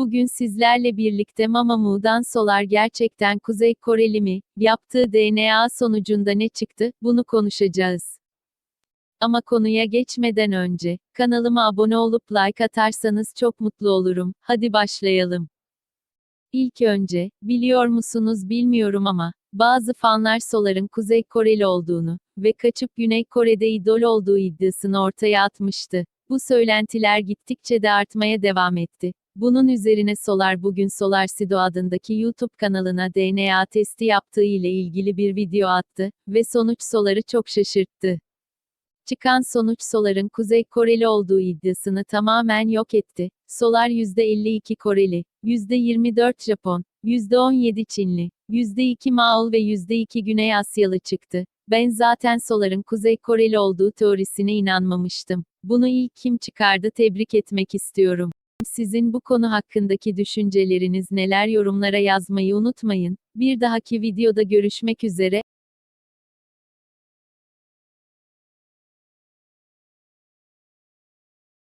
Bugün sizlerle birlikte Mamamoo Solar gerçekten Kuzey Koreli mi? Yaptığı DNA sonucunda ne çıktı? Bunu konuşacağız. Ama konuya geçmeden önce, kanalıma abone olup like atarsanız çok mutlu olurum. Hadi başlayalım. İlk önce, biliyor musunuz bilmiyorum ama, bazı fanlar Solar'ın Kuzey Koreli olduğunu ve kaçıp Güney Kore'de idol olduğu iddiasını ortaya atmıştı. Bu söylentiler gittikçe de artmaya devam etti. Bunun üzerine Solar bugün SolarSido adındaki YouTube kanalına DNA testi yaptığı ile ilgili bir video attı ve sonuç Solar'ı çok şaşırttı. Çıkan sonuç Solar'ın Kuzey Koreli olduğu iddiasını tamamen yok etti. Solar %52 Koreli, %24 Japon, %17 Çinli, %2 Maol ve %2 Güney Asyalı çıktı. Ben zaten Solar'ın Kuzey Koreli olduğu teorisine inanmamıştım. Bunu ilk kim çıkardı tebrik etmek istiyorum. Sizin bu konu hakkındaki düşünceleriniz neler yorumlara yazmayı unutmayın. Bir dahaki videoda görüşmek üzere.